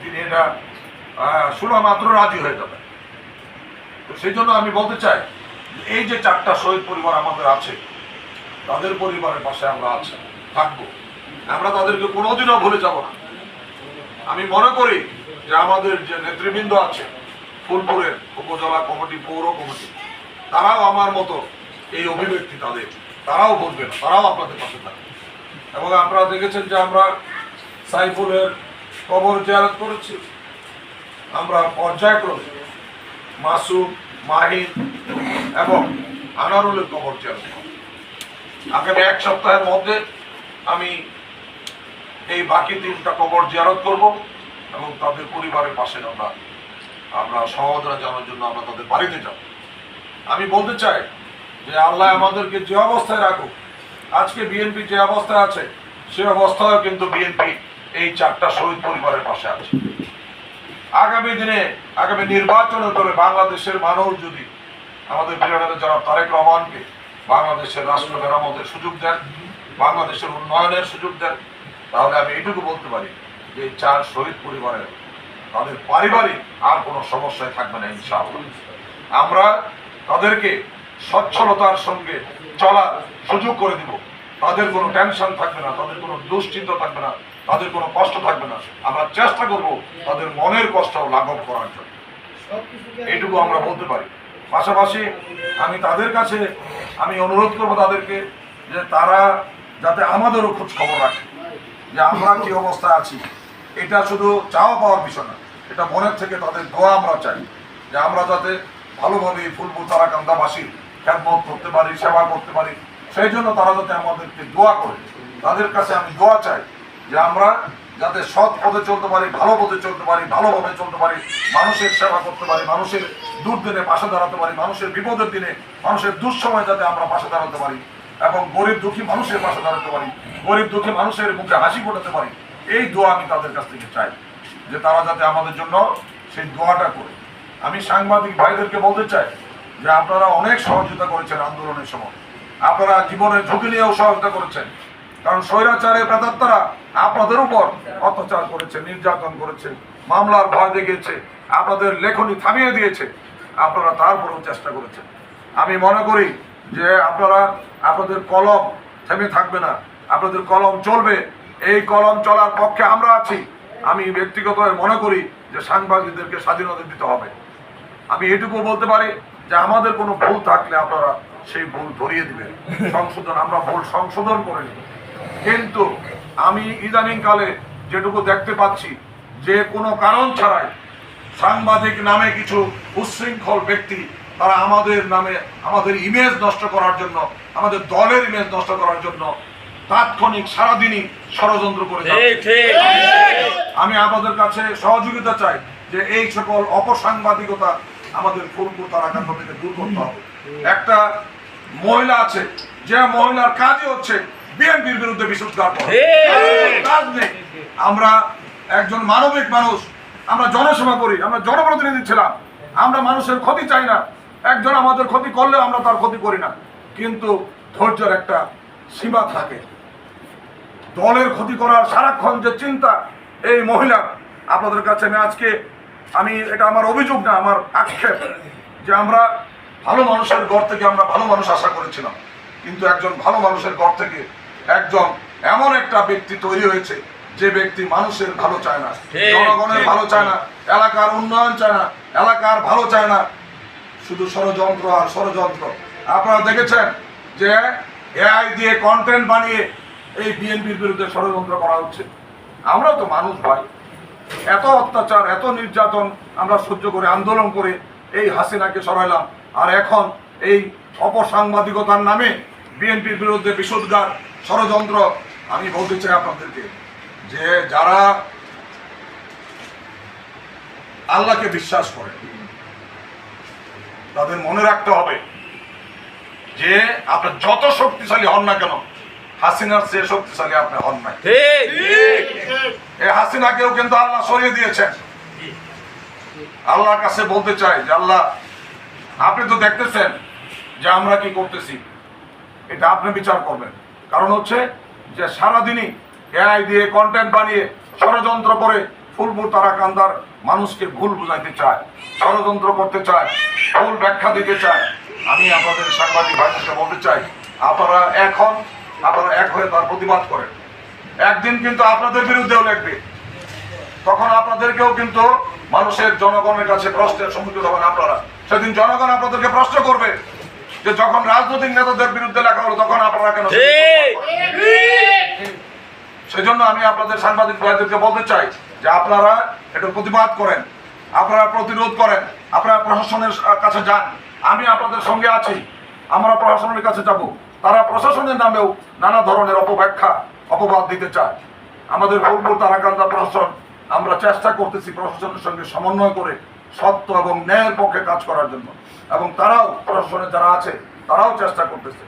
তিনি এটা শোনা মাত্র রাজি হয়ে যাবে। তো সেই জন্য আমি বলতে চাই, এই যে চারটা শহীদ পরিবার আমাদের আছে, তাদের পরিবারের পাশে আমরা আছি, থাকব। আমরা তাদেরকে কোনোদিনও ভুলে যাব না। আমি মনে করি যে আমাদের যে নেতৃবৃন্দ আছে, ফুলপুরের উপজেলা কমিটি, পৌর কমিটি, তারাও আমার মতো এই অভিব্যক্তি তাদের। তারাও বলবে না, তারাও আপনাদের পাশে থাকবে। এবং আপনারা দেখেছেন যে আমরা সাইফুলের কবর জিয়ারত করেছি আমরা পর্যায়ক্রমে মাসুম মাহিন এবং আনারুলের কবর জিয়ারত। আগামী এক সপ্তাহের মধ্যে আমি এই বাকি তিনটা কবর জিয়ারত করব এবং তাদের পরিবারের পাশে আমরা আমরা সহদরা জানার জন্য আমরা তাদের বাড়িতে যাব আমি বলতে চাই যে আল্লাহ আমাদেরকে যে অবস্থায় রাখুক, আজকে বিএনপি যে অবস্থায় আছে, সে অবস্থায় কিন্তু বিএনপি এই চারটা শহীদ পরিবারের পাশে আছে। আগামী দিনে, আগামী নির্বাচনে করে বাংলাদেশের মানুষ যদি আমাদের বিরোধী জনাব তারেক রহমানকে বাংলাদেশের রাষ্ট্র মেরামতের সুযোগ দেন, বাংলাদেশের উন্নয়নের সুযোগ দেন, তাহলে আমি এইটুকু বলতে পারি যে চার শহীদ পরিবারের, তাদের পারিবারিক আর কোনো সমস্যায় থাকবে না, ইনশাআল্লাহ। আমরা তাদেরকে সচ্ছলতার সঙ্গে চলার সুযোগ করে দিব। তাদের কোনো টেনশন থাকবে না, তাদের কোনো দুশ্চিন্তা থাকবে না। তাদের কোনো কষ্ট থাকবে না। আমরা চেষ্টা করব তাদের মনের কষ্ট লাঘব করার জন্য। এইটুকু আমরা বলতে পারি। পাশাপাশি আমি তাদের কাছে আমি অনুরোধ করব তাদেরকে যে তারা যাতে আমাদেরও খোঁজ খবর রাখে যে আমরা কি অবস্থায় আছি। এটা শুধু চাওয়া পাওয়ার বিষয় না, এটা মনের থেকে তাদের দোয়া আমরা চাই যে আমরা যাতে ভালোভাবে ফুলপুর তারাকান্দাবাসীর খ্যাতমত করতে পারি, সেবা করতে পারি, সেই জন্য তারা যাতে আমাদেরকে দোয়া করে। তাদের কাছে আমি দোয়া চাই যে আমরা যাতে সৎ পথে চলতে পারি, ভালো পথে চলতে পারি, ভালোভাবে চলতে পারি, মানুষের সেবা করতে পারি, মানুষের দুর্দিনে পাশে দাঁড়াতে পারি, মানুষের বিপদের দিনে মানুষের দুঃসময় যাতে আমরা পাশে দাঁড়াতে পারি এবং গরিব দুঃখী মানুষের পাশে দাঁড়াতে পারি, গরিব দুঃখী মানুষের মুখে হাসি ফোটাতে পারি, এই দোয়া আমি তাদের কাছ থেকে চাই যে তারা যাতে আমাদের জন্য সেই দোয়াটা করে। আমি সাংবাদিক ভাইদেরকে বলতে চাই যে আপনারা অনেক সহযোগিতা করেছেন আন্দোলনের সময়। আপনারা জীবনের ঝুঁকি নিয়েও সহযোগিতা করেছেন। কারণ স্বৈরাচারের প্রেতাত্মারা আপনাদের উপর অত্যাচার করেছে, নির্যাতন করেছে, মামলার ভয় দেখিয়েছে, আপনাদের লেখনী থামিয়ে দিয়েছে, আপনারা তারপরেও চেষ্টা করেছেন। আমি মনে করি যে আপনারা, আপনাদের কলম থেমে থাকবে না, আপনাদের কলম চলবে। এই কলম চলার পক্ষে আমরা আছি। আমি ব্যক্তিগতভাবে মনে করি যে সাংবাদিকদেরকে স্বাধীনতা দিতে হবে। আমি এটুকু বলতে পারি যে আমাদের কোনো ভুল থাকলে আপনারা সেই ভুল ধরিয়ে দিবেন। সংশোধন, আমরা ভুল সংশোধন করে নিব। কিন্তু আমি ইদানিং কালে যেটুকু দেখতে পাচ্ছি যে কোনো কারণ ছাড়াই সাংবাদিক নামে কিছু উচ্ছৃঙ্খল ব্যক্তি তারা আমাদের নামে আমাদের ইমেজ নষ্ট করার জন্য আমাদের দলের ইমেজ নষ্ট করার জন্য তাৎক্ষণিক সারাদিনই ষড়যন্ত্র করে আমি আমাদের কাছে সহযোগিতা চাই যে এই সকল অপসাংবাদিকতা আমাদের ফুলপুর তারাকান্ত থেকে দূর করতে হবে। একটা মহিলা আছে যে মহিলার কাজই হচ্ছে বিএনপির বিরুদ্ধে বিশুদ্ধার করা। কাজ নেই। আমরা একজন মানবিক মানুষ আমরা জনসেবা করি আমরা জনপ্রতিনিধি ছিলাম। আমরা মানুষের ক্ষতি চাই না। একজন আমাদের ক্ষতি করলে আমরা তার ক্ষতি করি না। কিন্তু ধৈর্যের একটা সীমা থাকে। দলের ক্ষতি করার সারাক্ষণ যে চিন্তা এই মহিলা আপনাদের কাছে আমি আজকে আমি এটা আমার অভিযোগ না আমার আক্ষেপ যে আমরা ভালো মানুষের ঘর থেকে আমরা ভালো মানুষ আশা করেছিলাম। কিন্তু একজন ভালো মানুষের ঘর থেকে একজন এমন একটা ব্যক্তি তৈরি হয়েছে যে ব্যক্তি মানুষের ভালো চায় না জনগণের ভালো চায় না এলাকার উন্নয়ন চায় না এলাকার ভালো চায় না। শুধু ষড়যন্ত্র আর ষড়যন্ত্র। আপনারা দেখেছেন যে এআই দিয়ে কন্টেন্ট বানিয়ে এই বিএনপির বিরুদ্ধে ষড়যন্ত্র করা হচ্ছে। আমরা তো মানুষ ভাই। এত অত্যাচার এত নির্যাতন আমরা সহ্য করে আন্দোলন করে এই হাসিনাকে সরাইলাম। আর এখন এই অপসাংবাদিকতার নামে বিএনপির বিরুদ্ধে বিশুদ্ধার ষড়যন্ত্র আমি বলতে চাই আপনাদেরকে যে যারা আল্লাহকে বিশ্বাস করে তাদের মনে রাখতে হবে যে আপনার যত শক্তিশালী হন না কেন হাসিনার চেয়ে শক্তিশালী আপনি হন ঠিক। এই হাসিনাকেও কিন্তু আল্লাহ সরিয়ে দিয়েছেন। আল্লাহর কাছে বলতে চাই যে আল্লাহ আপনি তো দেখতেছেন যে আমরা কি করতেছি। এটা আপনি বিচার করবেন। কারণ হচ্ছে যে সারাদিনই এআই দিয়ে কন্টেন্ট বানিয়ে ষড়যন্ত্র করে ফুলপুর তারাকান্দার মানুষকে ভুল বুঝাইতে চায়, ষড়যন্ত্র করতে চায়, ভুল ব্যাখ্যা দিতে চায়। আমি আপনাদের সাংবাদিক ভাইদেরকে বলতে চাই, আপনারা এখন আপনারা এক হয়ে তার প্রতিবাদ করেন। একদিন কিন্তু আপনাদের বিরুদ্ধেও লাগবে তখন আপনাদেরকেও কিন্তু মানুষের জনগণের কাছে প্রশ্নের সম্মুখীন হবেন আপনারা। সেদিন জনগণ আপনাদেরকে প্রশ্ন করবে। যে যখন রাজনৈতিক নেতাদের বিরুদ্ধে লেখা হলো তখন আপনারা কেন সেজন্য আমি আপনাদের সাংবাদিক ভাইদেরকে বলতে চাই যে আপনারা এটার প্রতিবাদ করেন আপনারা প্রতিরোধ করেন আপনারা প্রশাসনের কাছে যান। আমি আপনাদের সঙ্গে আছি আমরা প্রশাসনের কাছে যাব। তারা প্রশাসনের নামেও নানা ধরনের অপব্যাখ্যা অপবাদ দিতে চায়। আমাদের ফুলপুর তারাকান্দা প্রশাসন আমরা চেষ্টা করতেছি প্রশাসনের সঙ্গে সমন্বয় করে সত্য এবং ন্যায়ের পক্ষে কাজ করার জন্য। এবং তারাও প্রশাসনে যারা আছে, তারাও চেষ্টা করতেছে।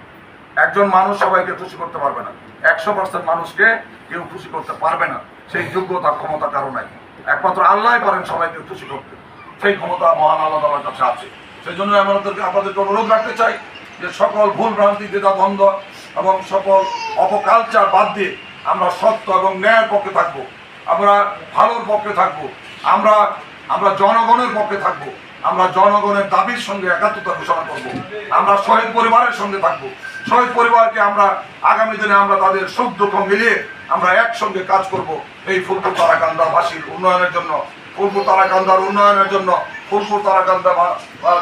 একজন মানুষ সবাইকে খুশি করতে পারবে না। একশো পার্সেন্ট মানুষকে কেউ খুশি করতে পারবে না। সেই যোগ্যতা, ক্ষমতা কারও নাই। একমাত্র আল্লাহ পারেন সবাইকে খুশি করতে। সেই ক্ষমতা মহান আল্লাহ তালার কাছে আছে। সেই জন্য আমাদেরকে আপনাদেরকে অনুরোধ রাখতে চাই যে সকল ভুল ভ্রান্তি দ্বিধা দ্বন্দ্ব এবং সকল অপকালচার বাদ দিয়ে আমরা সত্য এবং ন্যায়ের পক্ষে থাকব। আমরা ভালোর পক্ষে থাকব। আমরা আমরা জনগণের পক্ষে থাকব। আমরা জনগণের দাবির সঙ্গে একাত্মতা ঘোষণা করব। আমরা শহীদ পরিবারের সঙ্গে থাকব। শহীদ পরিবারকে আমরা আগামী দিনে আমরা তাদের সুখ দুঃখ মিলিয়ে আমরা একসঙ্গে কাজ করব। এই ফুলপুর তারাকান্দাবাসীর উন্নয়নের জন্য, ফুলপুর তারাকান্দার উন্নয়নের জন্য, ফুলপুর তারাকান্দা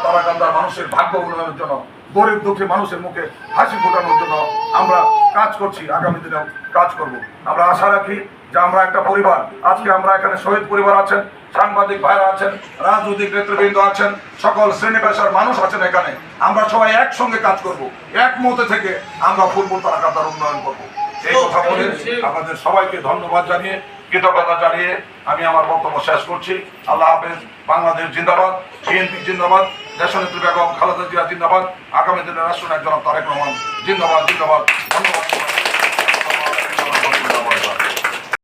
তারাকান্দার মানুষের ভাগ্য উন্নয়নের জন্য। গরিব দুঃখী মানুষের মুখে হাসি ফোটানোর জন্য আমরা কাজ করছি আগামী দিনেও কাজ করব। আমরা আশা রাখি যে আমরা একটা পরিবার আজকে আমরা এখানে শহীদ পরিবার আছেন সাংবাদিক ভাইরা আছেন রাজনৈতিক নেতৃবৃন্দ আছেন সকল শ্রেণি পেশার মানুষ আছেন এখানে। আমরা সবাই একসঙ্গে কাজ করব এক মতে থেকে আমরা ফুলপুর তারাকান্দার উন্নয়ন করব। এই কথা বলে আপনাদের সবাইকে ধন্যবাদ জানিয়ে কৃতজ্ঞতা জানিয়ে আমি আমার বক্তব্য শেষ করছি। আল্লাহ হাফেজ, বাংলাদেশ জিন্দাবাদ, বিএনপি জিন্দাবাদ, দেশনেত্রী বেগম খালেদা জিয়া জিন্দাবাদ, আগামী দিনের রাষ্ট্রনায়ক জনাব তারেক রহমান জিন্দাবাদ জিন্দাবাদ, ধন্যবাদ।